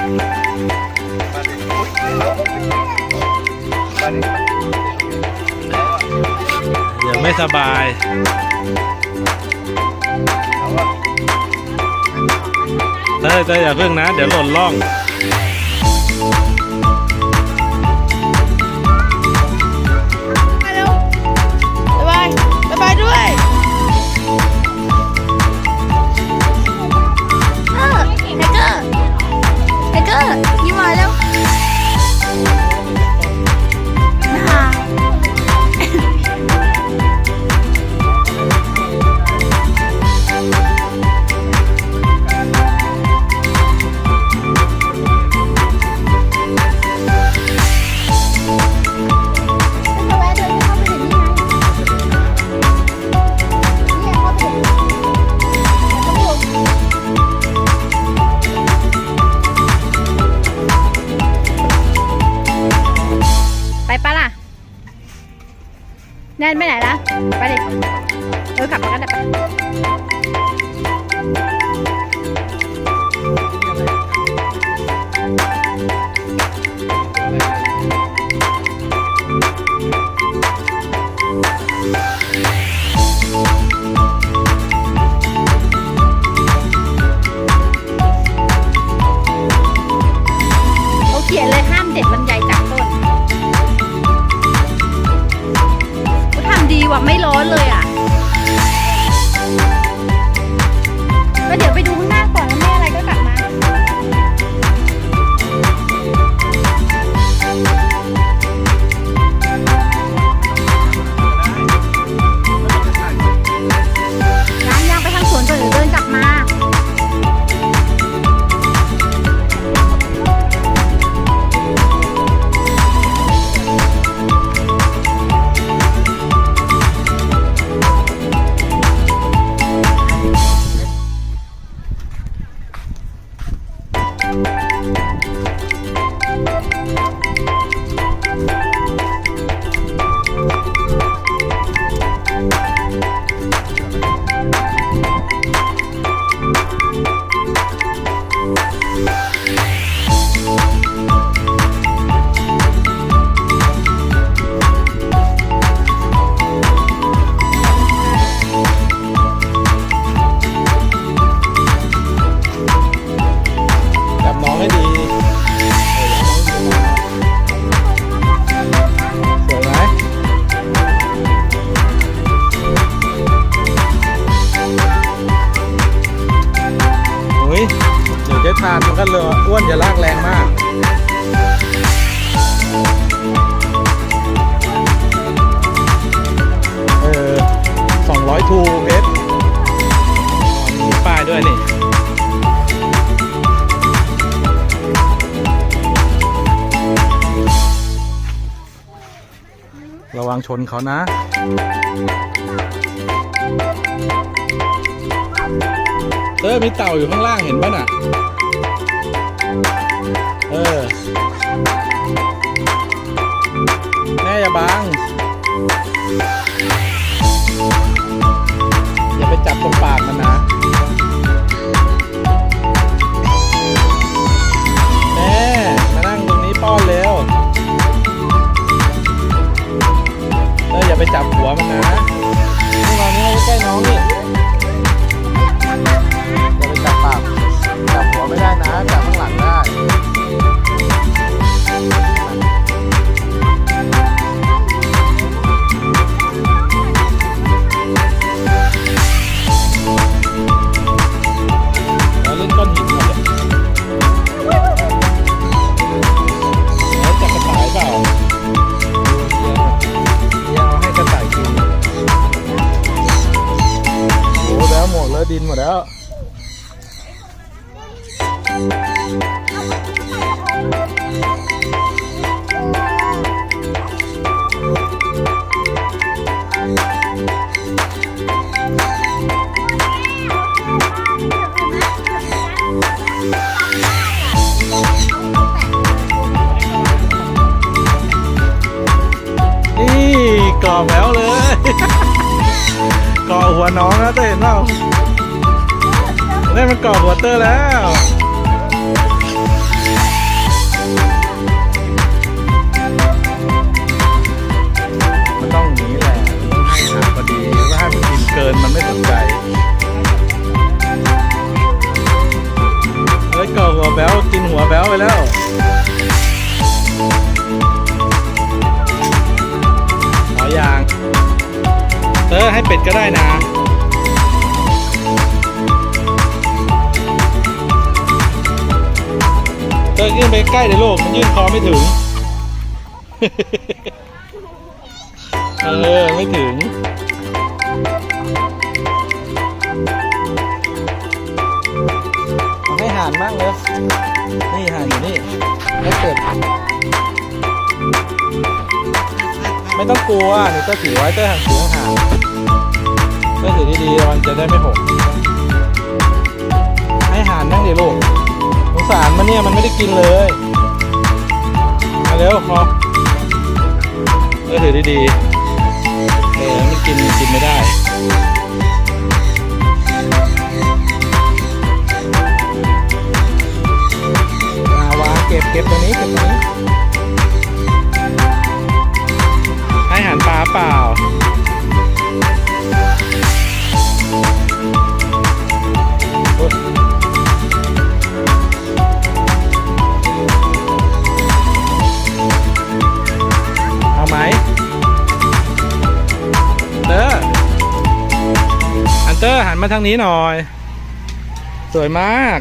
ยังไม่สบายเต้ยเต้อย่าเพิ่งนะ เดี๋ยวหล่นล่อง วังชนเขานะ เออมีเต่าอยู่ข้างล่างเห็นป่ะน่ะ เออ แม่อย่าบัง อย่าไปจับตรงปากมันนะ ไปจับหัวมันนะนี่มานี่ใกล้น้องนี่อย่าไปจับปากจับหัวไม่ได้นะ จับข้างหลังได้ ดินหมดแล้ว กรอกวอเตอร์แล้ว ล้เดี๋ยวลูกมันยื่นคอไม่ถึง เออ ไม่ถึงเอให้ห่านบ้างเลยนี่ห่านอยู่นี่แล้เกิดไม่ต้องกลัวหนูก็ถือไว้เต้ห่างถือห่างเต้ถือดีๆมันจะได้ไม่หกให้ห่านนั่งดิลูกสงสารมันเนี่ยมันไม่ได้กินเลย เร็วพอเต้ถือดีๆเออไม่กินกินไม่ได้วางเก็บเก็บตัวนี้เก็บตัวนี้ให้หันปลาเปล่า มาทางนี้หน่อย สวยมาก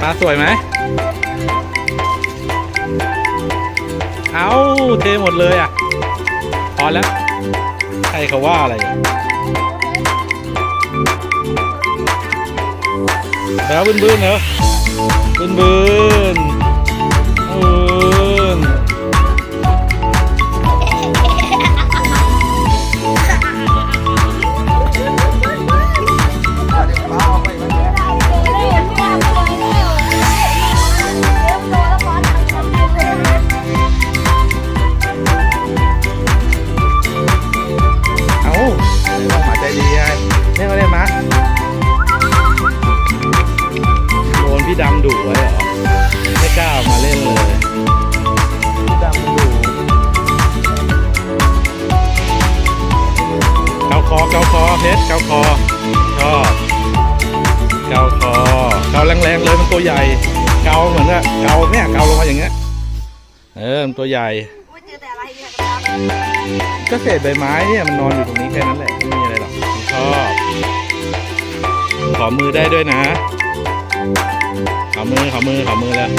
ปลาสวยไหม เอาเทหมดเลยอะ พอแล้ว ใครเขาว่าอะไรแล้วบึ้นบึ้นๆเหรอบึ้นบึ้นๆาแรงๆเลยมันตัวใหญ่ เกาเหมือนอะเกาเนี่ยเกาลงมาอย่างเงี้ย เออมันตัวใหญ่ก็เศษใบไม้เนี่ยมันนอนอยู่ตรงนี้แค่นั้นแหละไม่มีอะไรหรอกชอบขอมือได้ด้วยนะ ขอมือขอมือขอมือแล้ว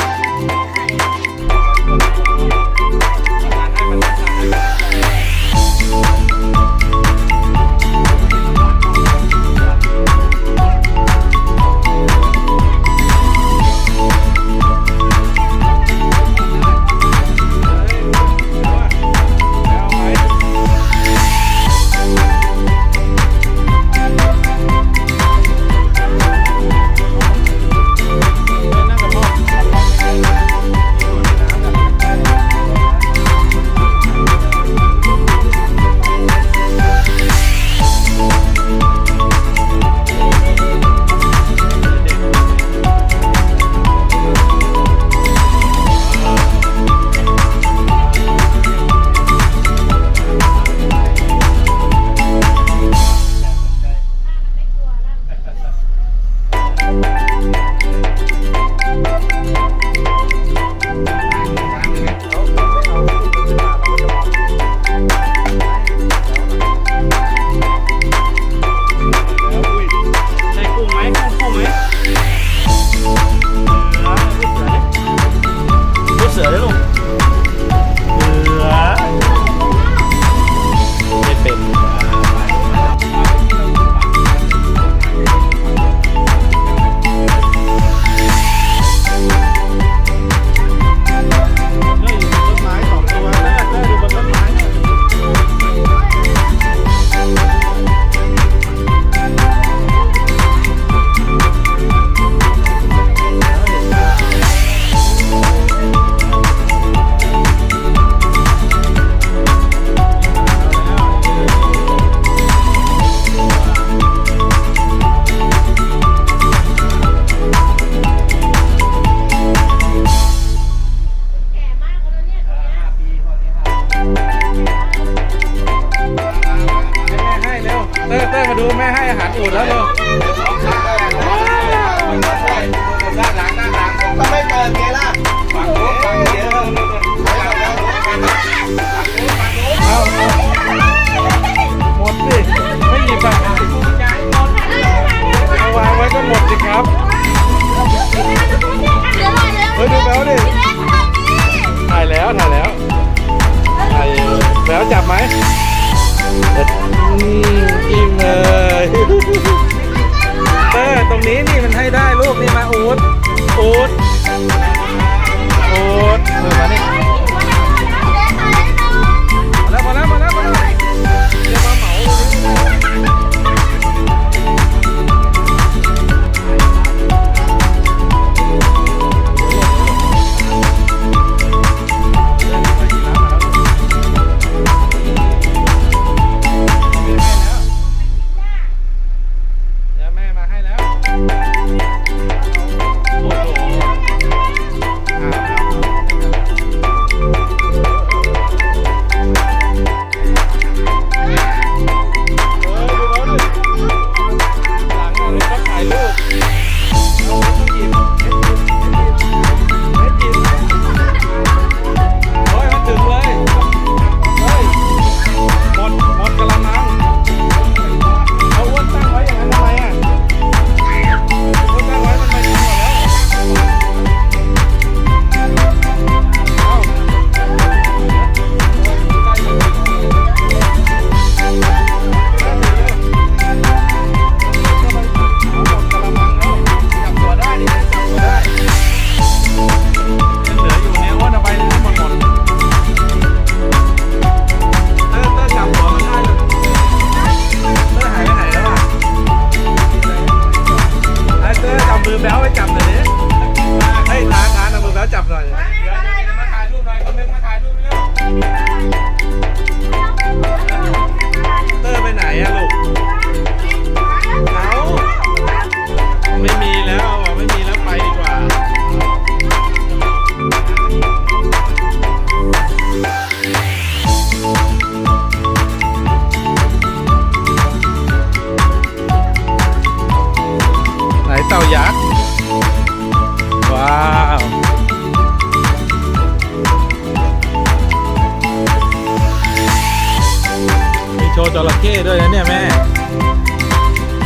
ว์จระเข้ด้วยนะเนี่ยแม่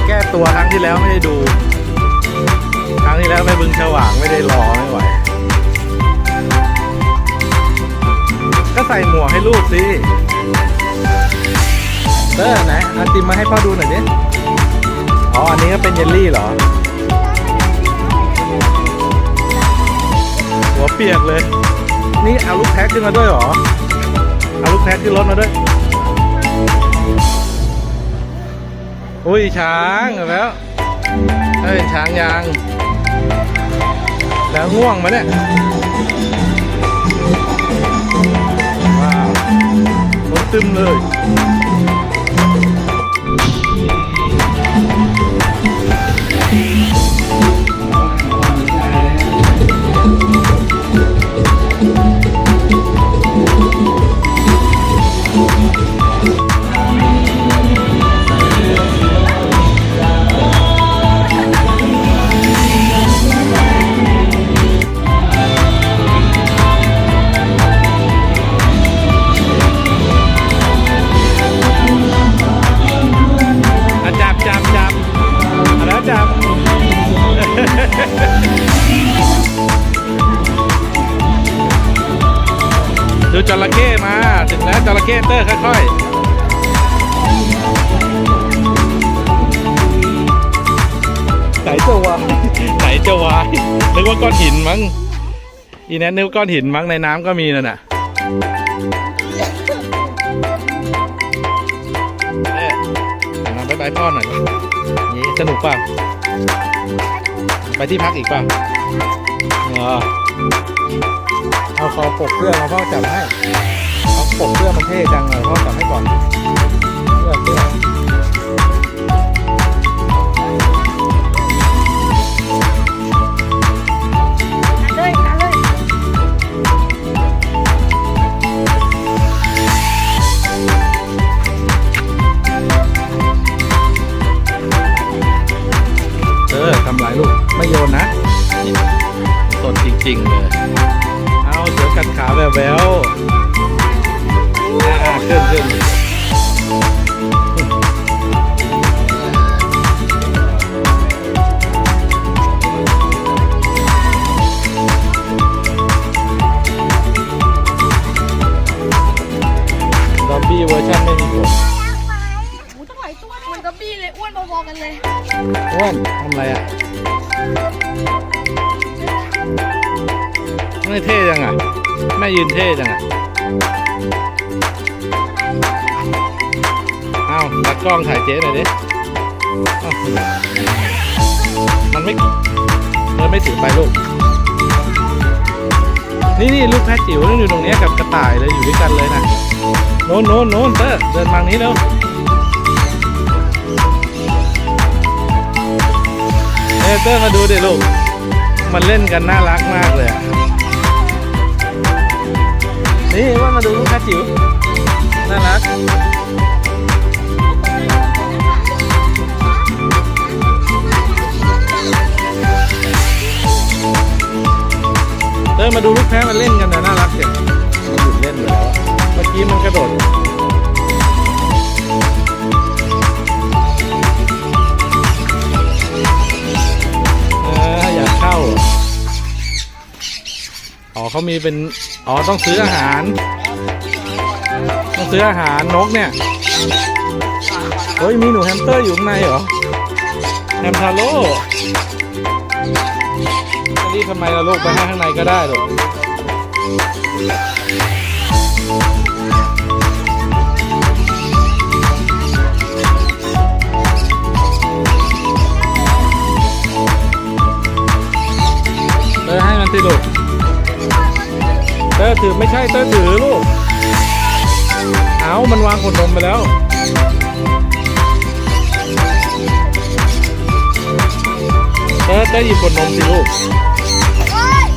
แก้ตัวครั้งที่แล้วไม่ได้ดู ครั้งที่แล้วแม่บึงฉว่างไม่ได้รอไม่ไหว ก็ใส่หมวกให้ลูกสิเตอร์ไหนเอติมมาให้พ่อดูหน่อยดิอ๋อ อันนี้ก็เป็นเยลลี่เหรอ หัวเปียกเลย นี่เอาลูกแพ็คขึ้นมาด้วยเหรอ เอาลูกแพ็คขึ้นรถมาด้วย อุ้ยช้างเอาแล้วถ้าเป็นช้างยางแล้วง่วงไหมเนี่ยว้าวรถตึมเลย ระเข้มา ถึงแล้วจระเข้เตอร์ค่อยๆไหนจะวายไหนจะวายนึกว่าก้อนหินมั้งอีแนทนึกว่าก้อนหินมั้งในน้ำก็มีนั่นน่ะเอ๊ะมาบายบายพ่อหน่อยนี่สนุกเปล่ะ ไปที่พักอีกเปล่ะเออ เอาคอปกเสื้อมาพ่อจับให้เอาปกเสื้อมันเท่จังเลยพ่อจับให้ก่อนเสื้อเสื้อเลยกันเลยเออทำลายลูก ไม่โยนนะ สดจริง ๆ เลย กันขาแบบแววอ่าขึ้นขึ้น ยืนเท่จังอะเอ้าตัดกล้องถ่ายเจ๊หน่อยดิมันไม่เออไม่ถือไปลูก นี่นี่ลูกแพะจิ๋วนั่นอยู่ตรงนี้กับกระต่ายเลยอยู่ด้วยกันเลยนะโน้นโน้นโน้นเตอร์เดินมาทางนี้เร็วเอเตอร์มาดูดิลูก มันเล่นกันน่ารักมากเลยอะ นี่ว่ามาดูลูกแพะจิ๋วน่ารักเตอร์มาดูลูกแพะมันเล่นกันนะน่ารักเด็มันหยุดเล่นไปแล้วอะเมื่อกี้มันกระโดด อ๋อเขามีเป็น อ๋อต้องซื้ออาหาร ต้องซื้ออาหารนกเนี่ย เฮ้ย มีหนูแฮมสเตอร์อยู่ข้างในเหรอ แฮมทาโร่จะรีบทำไมล่ะลูกไปให้ข้างในก็ได้ลูกเอให้มันสิลูก ตอร์ถือไม่ใช่เตอร์ถือลูก เอามันวางขวดนมไปแล้ว เตอร์เตอหยิบขวดนมสิลูก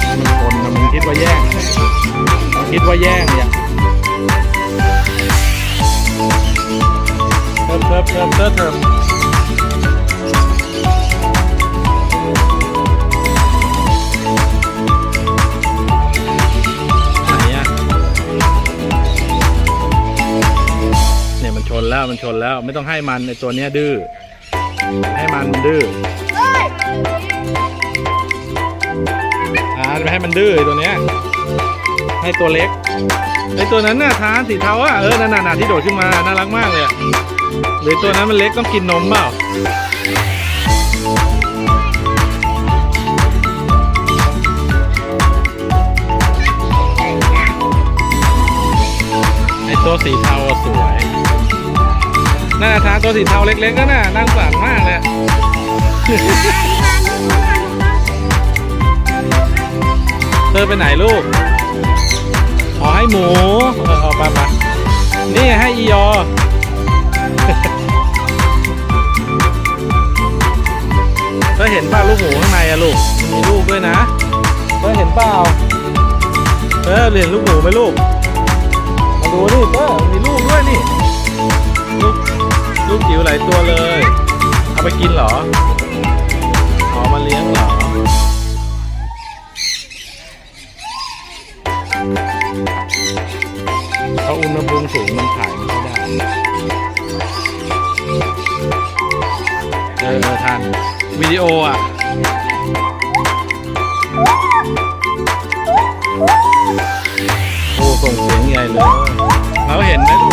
มันคนนะมึงคิดว่าแย่งมึงคิดว่าแย่งเนี่ยเทิบเทิบเทิบเทิบ แล้วมันชนแล้วไม่ต้องให้มันไอตัวเนี้ยดื้อให้มันมันดื้ออ่าไม่ให้มันดื้อไอ้ตัวเนี้ยให้ตัวเล็กไอตัวนั้นน่ะทานสีเทาอะเออนั่นน่ะที่โดดขึ้นมาน่ารักมากเลยอะหรือตัวนั้นมันเล็กต้องกินนมเปล่าไอตัวสีเทาสวย น่าทานตัวสีเทาเล็กๆก็น่ะนั่งสั่นมากเลยอะเธอไปไหนลูกอ๋อให้หมู เออเอาไปไปนี่ให้อียอเธอเห็นเปล่าลูกหมูข้างในอะลูก มันมีลูกด้วยนะเธอเห็นเปล่าเธอเห็นลูกหมูไหมลูก มาดูนี่เธอมีลูกด้วยนี่ ลูก ลูกจิ๋วหลายตัวเลย เอาไปกินเหรออ๋อมาเลี้ยงเหรอเพราะอุณหภูมิสูงมันถ่ายไม่ค่อยได้เออเออทันวิดีโออะโอ้ส่งเสียงใหญ่เลยแล้วเห็นไหม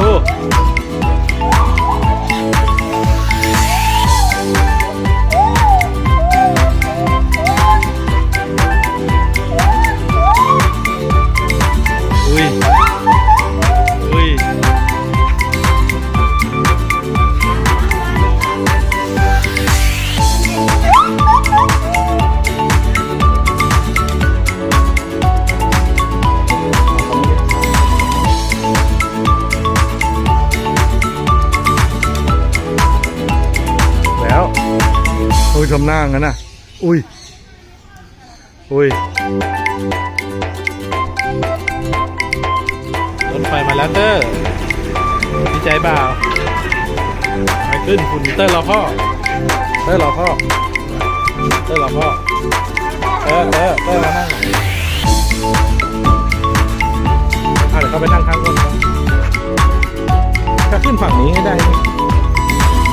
นี่ ชมหน้างั้นนะอุ้ย อุ้ยรถไฟมาแล้วเตอร์ดีใจเปล่าไปขึ้นคุณเตอร์รอพ่อ เตอร์รอพ่อ เตอร์รอพ่อ เออเออเตอร์มานั่งอะเดี๋ยวเขาไปนั่งข้างบนเขาจะขึ้นฝั่งนี้ให้ได้